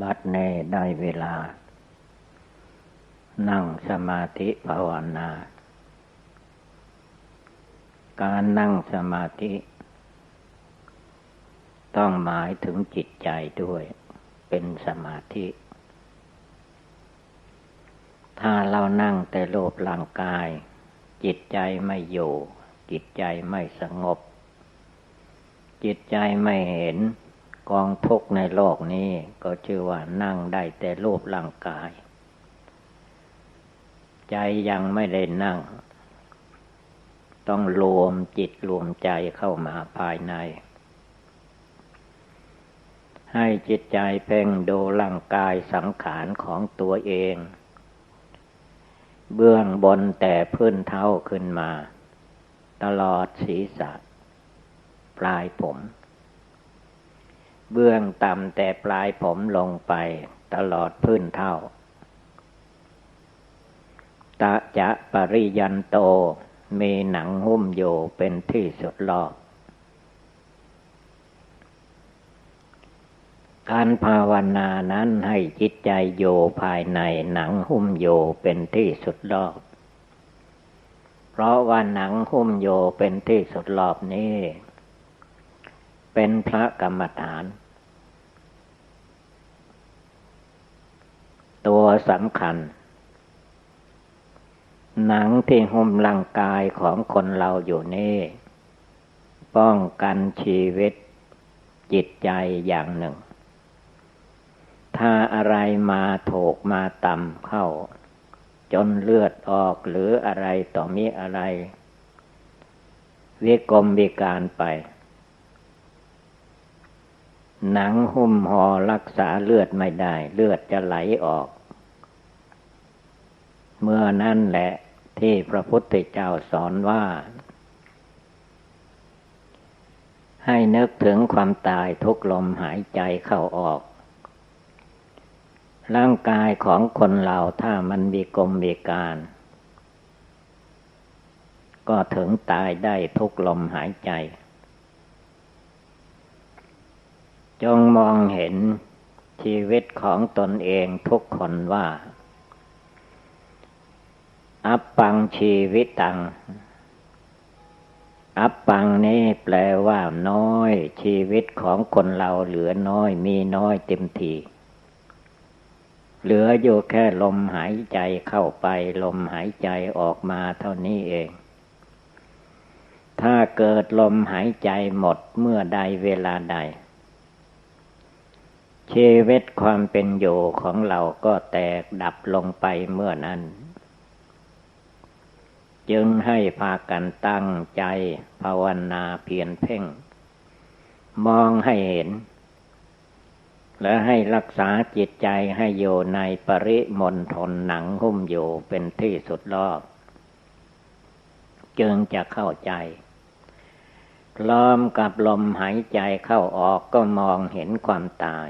บัดเนได้เวลา นั่งสมาธิภาวนา การนั่งสมาธิ ต้องหมายถึงจิตใจด้วย เป็นสมาธิ ถ้าเรานั่งแต่โลภร่างกาย จิตใจไม่อยู่ จิตใจไม่สงบ จิตใจไม่เห็น กองทุกในโลกนี้ก็ชื่อว่านั่งได้แต่รูปร่างกาย ใจยังไม่ได้นั่ง ต้องรวมจิตรวมใจเข้ามาภายใน ให้จิตใจเพ่งดูร่างกายสังขารของตัวเอง เบื้องบนแต่พื้นเท้าขึ้นมา ตลอดศีรษะ ปลายผม เบื้องต่ำแต่ปลายผมลงไปตลอดพื้นเท่า ตะจะปริยันโต มีหนังหุ้มอยู่เป็นที่สุดรอบ การภาวนานั้นให้จิตใจโยภายในหนังหุ้มโยเป็นที่สุดรอบ เพราะว่าหนังหุ้มโยเป็นที่สุดรอบนี้ เป็นพระกรรมฐาน ตัวสำคัญ หนังที่หุ้มร่างกายของคนเราอยู่นี่ ป้องกันชีวิตจิตใจอย่างหนึ่ง ถ้าอะไรมาถูกมาต่ำเข้า จนเลือดออกหรืออะไรต่อมีอะไร วิกรมวิการไป หนังหุ้มห่อรักษาเลือดไม่ได้ เลือดจะไหลออก เมื่อนั่นแหละที่พระพุทธเจ้าสอนว่า ให้นึกถึงความตายทุกลมหายใจเข้าออก ร่างกายของคนเราถ้ามันมีกลมมีการ ก็ถึงตายได้ทุกลมหายใจ จงมองเห็นชีวิตของตนเองทุกคนว่า อัปปังชีวิตตัง อัปปังนี่แปลว่าน้อย ชีวิตของคนเราเหลือน้อยมีน้อยเต็มทีเหลืออยู่แค่ลมหายใจเข้าไป ลมหายใจออกมาเท่านี้เอง ถ้าเกิดลมหายใจหมดเมื่อใดเวลาใด ชีวิตความเป็นอยู่ของเราก็แตกดับลงไปเมื่อนั้น จึงให้พากันตั้งใจภาวนาเพียรเพ่ง มองให้เห็น และให้รักษาจิตใจให้อยู่ในปริมณฑลหนังหุ้มอยู่เป็นที่สุดรอบ จึงจะเข้าใจล้อมกับลมหายใจเข้าออกก็มองเห็นความตาย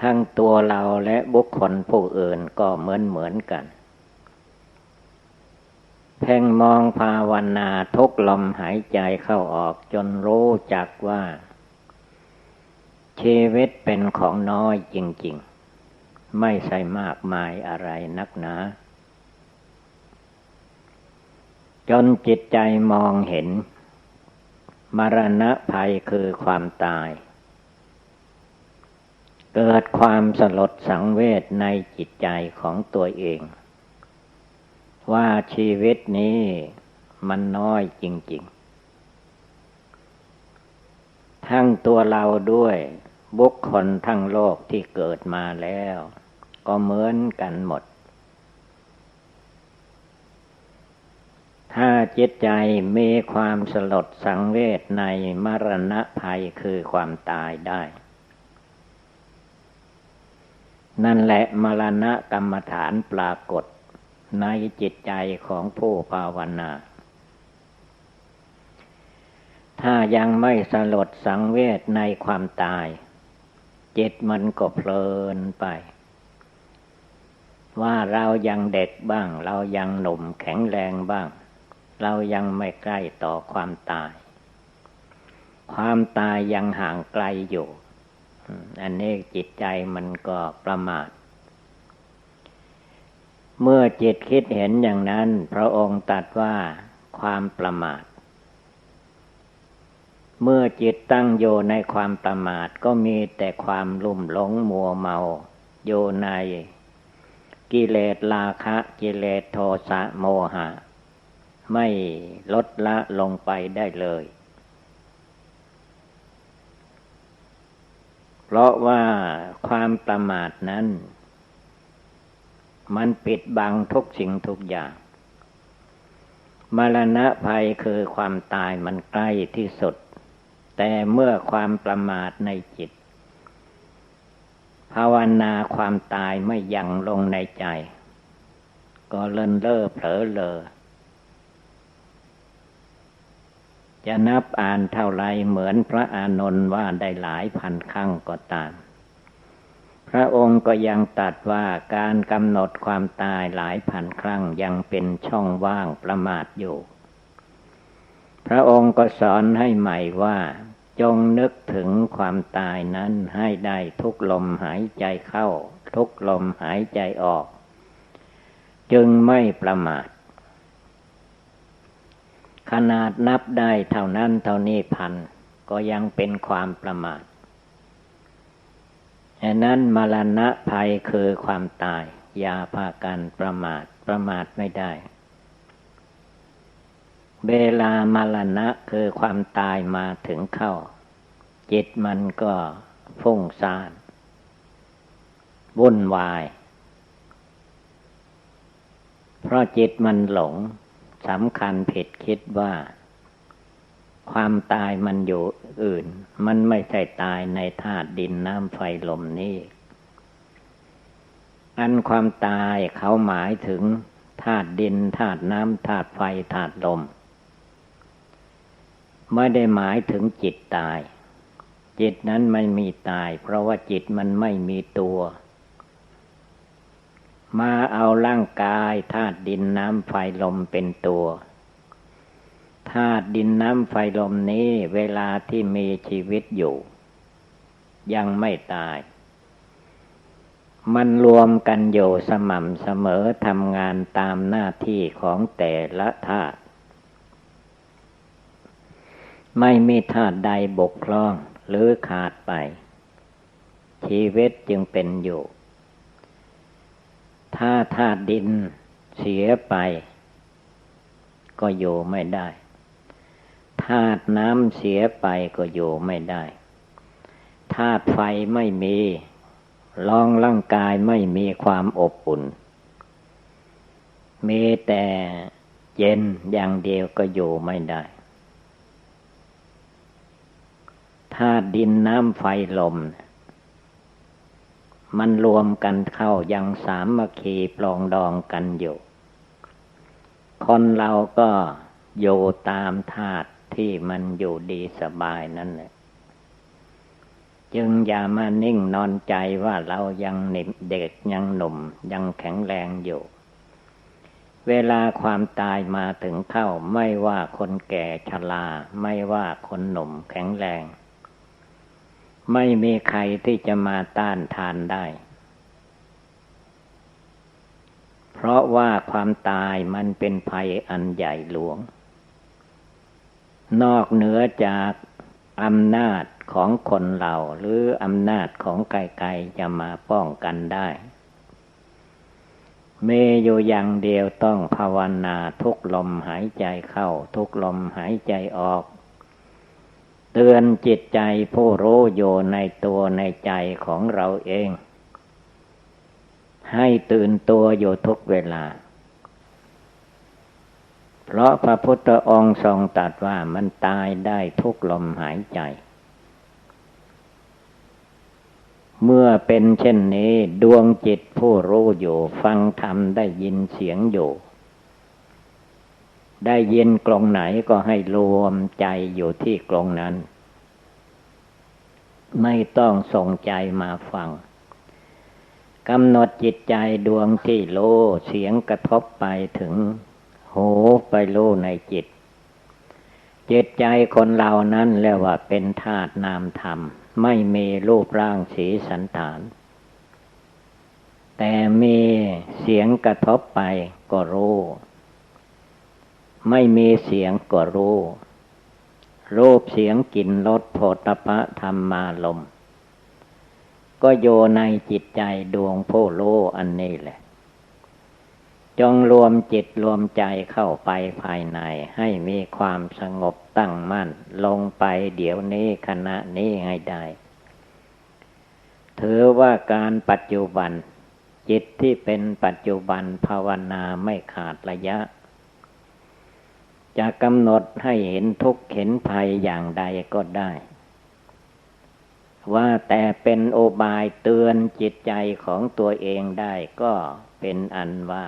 ทั้งตัวเราและบุคคลผู้อื่นก็เหมือนเหมือนกัน เพ่งมองภาวนาทุกลมหายใจเข้าออกจนรู้จักว่า ชีวิตเป็นของน้อยจริง ๆ ไม่ใช่มากมายอะไรนักหนาจนจิตใจมองเห็น มรณะภัยคือความตาย เกิดความสลดสังเวชในจิตใจของตัวเอง ว่าชีวิตนี้มันน้อยจริง ๆ ทั้งตัวเราด้วยบุคคลทั้งโลกที่เกิดมาแล้ว ก็เหมือนกันหมด ถ้าจิตใจมีความสลดสังเวชในมรณะภัยคือความตายได้ นั่นแหละมรณะกรรมฐานปรากฏ ในจิตใจของผู้ภาวนา ถ้ายังไม่สลดสังเวชในความตาย จิตมันก็เพลินไป ว่าเรายังเด็กบ้าง เรายังหนุ่มแข็งแรงบ้าง เรายังไม่ใกล้ต่อความตาย ความตายยังห่างไกลอยู่ อันนี้จิตใจมันก็ประมาท เมื่อจิตคิดเห็นอย่างนั้น พระองค์ตรัสว่าความประมาท เมื่อจิตตั้งโยในความประมาทก็มีแต่ความลุ่มหลงมัวเมาโยในกิเลสราคะกิเลสโทสะโมหะ ไม่ลดละลงไปได้เลย เพราะว่าความประมาทนั้น มันปิดบังทุกสิ่งทุกอย่าง มรณะภัยคือความตายมันใกล้ที่สุด แต่เมื่อความประมาทในจิต ภาวนาความตายไม่ยังลงในใจ ก็เลินเล่อเผลอเลอ จะนับอ่านเท่าไรเหมือนพระอานนท์ว่าได้หลายพันครั้งก็ตาม พระองค์ก็ยังตัดว่าการกำหนดความตายหลายพันครั้งยังเป็นช่องว่างประมาทอยู่ พระองค์ก็สอนให้ใหม่ว่า จงนึกถึงความตายนั้นให้ได้ทุกลมหายใจเข้า ทุกลมหายใจออก จึงไม่ประมาท ขนาดนับได้เท่านั้นเท่านี้พัน ก็ยังเป็นความประมาทนั้นมรณะภัยคือความตาย อย่าพากันประมาทประมาทไม่ได้ เวลามรณะคือความตายมาถึงเข้า จิตมันก็ฟุ้งซ่านวุ่นวาย เพราะจิตมันหลง สำคัญผิดคิดว่า ความตายมันอยู่อื่น มันไม่ใช่ตายในธาตุดินน้ำไฟลมนี่อันความตายเขาหมายถึงธาตุดินธาตุน้ำธาตุไฟธาตุลม ไม่ได้หมายถึงจิตตาย จิตนั้นไม่มีตาย เพราะว่าจิตมันไม่มีตัว มาเอาร่างกายธาตุดินน้ำไฟลมเป็นตัวธาตุดินน้ำไฟลมนี้เวลาที่มีชีวิตอยู่ ยังไม่ตาย มันรวมกันอยู่สม่ำเสมอทำงานตามหน้าที่ของแต่ละธาตุไม่มีธาตุใดบกพร่องหรือขาดไป ชีวิตจึงเป็นอยู่ ถ้าธาตุดินเสียไป ก็อยู่ไม่ได้ธาตุน้ำเสียไปก็อยู่ไม่ได้ธาตุไฟไม่มีลองร่างกายไม่มีความอบอุ่น มีแต่เย็นอย่างเดียวก็อยู่ไม่ได้ธาตุดินน้ำไฟลม มันรวมกันเข้ายังสามมคีปลองดองกันอยู่ คนเราก็อยู่ตามธาตุที่มันอยู่ดีสบายนั่นแหละจึงอย่ามานิ่งนอนใจว่าเรายังเด็กยังหนุ่มยังแข็งแรงอยู่ เวลาความตายมาถึงเข้าไม่ว่าคนแก่ชราไม่ว่าคนหนุ่มแข็งแรง ไม่มีใครที่จะมาต้านทานได้ เพราะว่าความตายมันเป็นภัยอันใหญ่หลวง นอกเหนือจากอำนาจของคนเราหรืออำนาจของไกลๆจะมาป้องกันได้เมอยู่อย่างเดียวต้องภาวนาทุกลมหายใจเข้า ทุกลมหายใจออก เตือนจิตใจผู้รู้อยู่ในตัวในใจของเราเอง ให้ตื่นตัวอยู่ทุกเวลา เพราะพระพุทธองค์ทรงตรัสว่ามันตายได้ทุกลมหายใจ เมื่อเป็นเช่นนี้ดวงจิตผู้รู้อยู่ฟังธรรมได้ยินเสียงอยู่ ได้ยินกลงไหนก็ให้รวมใจอยู่ที่กลงนั้น ไม่ต้องส่งใจมาฟังกำหนดจิตใจดวงที่โลเสียงกระทบไปถึงโหไปโลในจิต จิตใจคนเรานั้นเรียกว่าเป็นธาตุนามธรรม ไม่มีรูปร่างสีสันฐาน แต่มีเสียงกระทบไปก็รู้ ไม่มีเสียงก็รู้ รูปเสียงกลิ่นรสโผฏฐะธรรมาลม ก็โยในจิตใจดวงผู้รู้อันนี้แหละ จงรวมจิตรวมใจเข้าไปภายในให้มีความสงบตั้งมั่น ลงไปเดี๋ยวนี้ขณะนี้ให้ได้ ถือว่าการปัจจุบัน จิตที่เป็นปัจจุบันภาวนาไม่ขาดระยะ จะกำหนดให้เห็นทุกข์เห็นภัยอย่างใดก็ได้ ว่าแต่เป็นโอบายเตือนจิตใจของตัวเองได้ก็เป็นอันว่า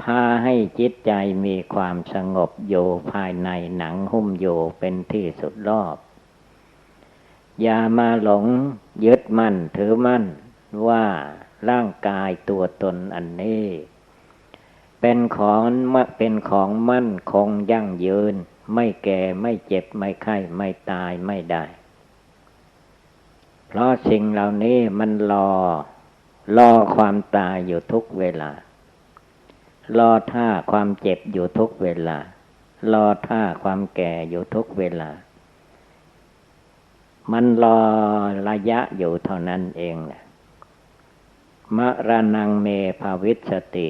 พาให้จิตใจมีความสงบโยภายในหนังหุ้มโยเป็นที่สุดรอบ อย่ามาหลงยึดมั่นถือมั่นว่าร่างกายตัวตนอันนี้ เป็นของเป็นของมั่นคงยั่งยืน ไม่แก่ไม่เจ็บไม่ไข้ไม่ตายไม่ได้ เพราะสิ่งเหล่านี้มันรอรอความตายอยู่ทุกเวลา รอท่าความเจ็บอยู่ทุกเวลา รอท่าความแก่อยู่ทุกเวลา มันรอระยะอยู่เท่านั้นเองนะมะระนังเมภาวิสติ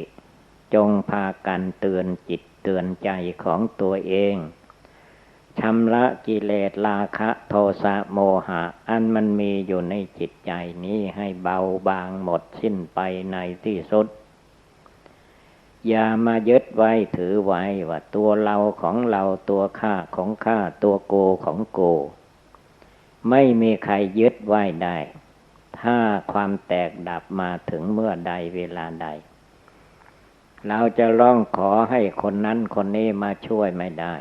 จงพากันเตือนจิตเตือนใจของตัวเองชำระกิเลสราคะโทสะโมหะ อันมันมีอยู่ในจิตใจนี้ให้เบาบางหมดสิ้นไปในที่สุด อย่ามายึดไว้ถือไว้ว่าตัวเราของเราตัวข้าของข้าตัวโกของโก ไม่มีใครยึดไว้ได้ ถ้าความแตกดับมาถึงเมื่อใดเวลาใด เราจะร้องขอให้คนนั้นคนนี้มาช่วยไม่ได้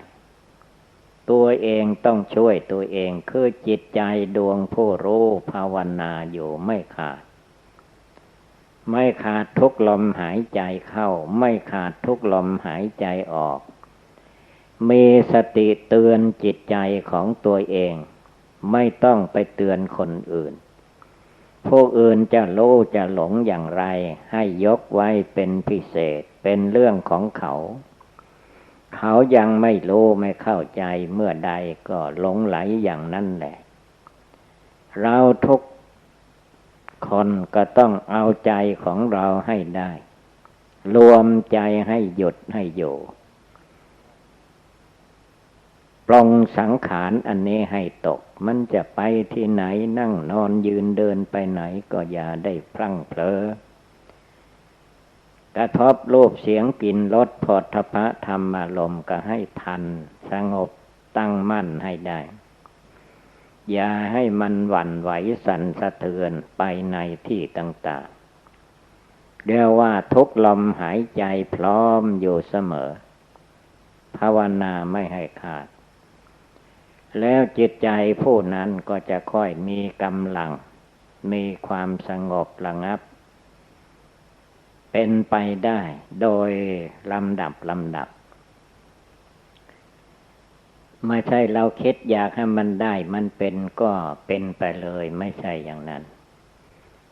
ตัวเองต้องช่วยตัวเองคือจิตใจดวงผู้รู้ภาวนาอยู่ไม่ขาด ไม่ขาดทุกลมหายใจเข้า ไม่ขาดทุกลมหายใจออก มีสติเตือนจิตใจของตัวเอง ไม่ต้องไปเตือนคนอื่น ผู้อื่นจะโลจะหลงอย่างไร ให้ยกไว้เป็นพิเศษเป็นเรื่องของเขา เขายังไม่รู้ไม่เข้าใจเมื่อใดก็หลงไหลอย่างนั้นแหละ เราทุกคนก็ต้องเอาใจของเราให้ได้ รวมใจให้หยุดให้อยู่ ปลงสังขารอันนี้ให้ตก มันจะไปที่ไหนนั่งนอนยืนเดินไปไหนก็อย่าได้พลั้งเผลอกระทบรูปเสียงกลิ่นรสพอทพะธรรมอารมณ์ก็ให้ทัน สงบตั้งมั่นให้ได้ อย่าให้มันหวั่นไหวสั่นสะเทือนไปในที่ต่างๆเรียกว่าทุกลมหายใจพร้อมอยู่เสมอ ภาวนาไม่ให้ขาด แล้วจิตใจผู้นั้นก็จะค่อยมีกำลัง มีความสงบระงับ เป็นไปได้โดยลำดับลำดับ ไม่ใช่เราคิดอยากให้มันได้ มันเป็นก็เป็นไปเลยไม่ใช่อย่างนั้น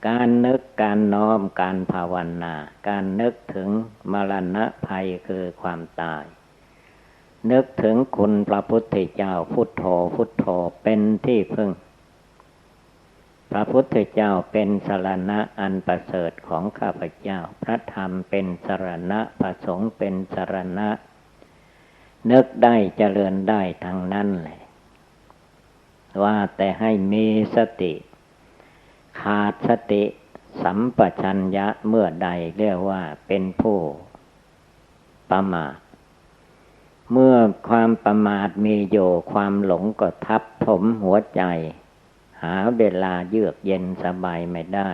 การนึกการน้อมการภาวนา การนึกถึงมรณะภัยคือความตาย นึกถึงคุณพระพุทธเจ้าพุทโธพุทโธเป็นที่พึ่ง พระพุทธเจ้าเป็นสรณะอันประเสริฐของข้าพเจ้า พระธรรมเป็นสรณะพระสงฆ์เป็นสรณะ นึกได้เจริญได้ทางนั้นแหละว่าแต่ให้มีสติ ขาดสติสัมปชัญญะเมื่อใดเรียกว่าเป็นผู้ประมาท เมื่อความประมาทมีโยความหลงก็ทับถมหัวใจ หาเวลาเยือกเย็นสบายไม่ได้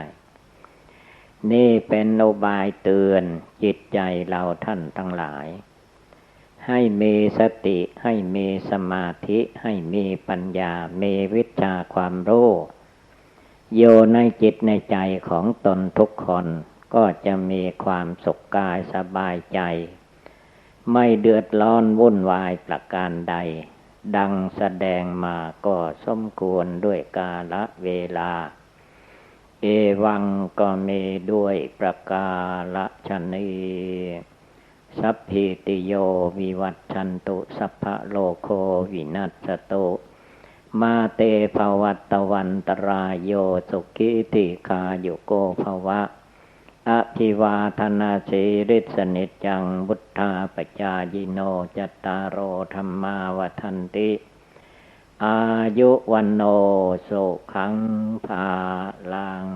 นี่เป็นโนบายเตือนจิตใจเราท่านทั้งหลาย ให้มีสติให้มีสมาธิให้มีปัญญา มีวิชาความรู้โยในจิตในใจของตนทุกคนก็จะมีความสุขกายสบายใจ ไม่เดือดร้อนวุ่นวายประการใด ดังแสดงมาก็สมควรด้วยกาละเวลา เอวังก็มีด้วยประกาละชนีสัพพิติโยวิวัตชันตุสัพพะโลโควินัสตุมาเตภวัตวันตรายโยสุกิติคาโยโกภวะ อภิวาธนาสีริสนิจังบุทธาปจายิโนจตตารโอธรรมาวทันติ อายุวันโนสุขังภาลัง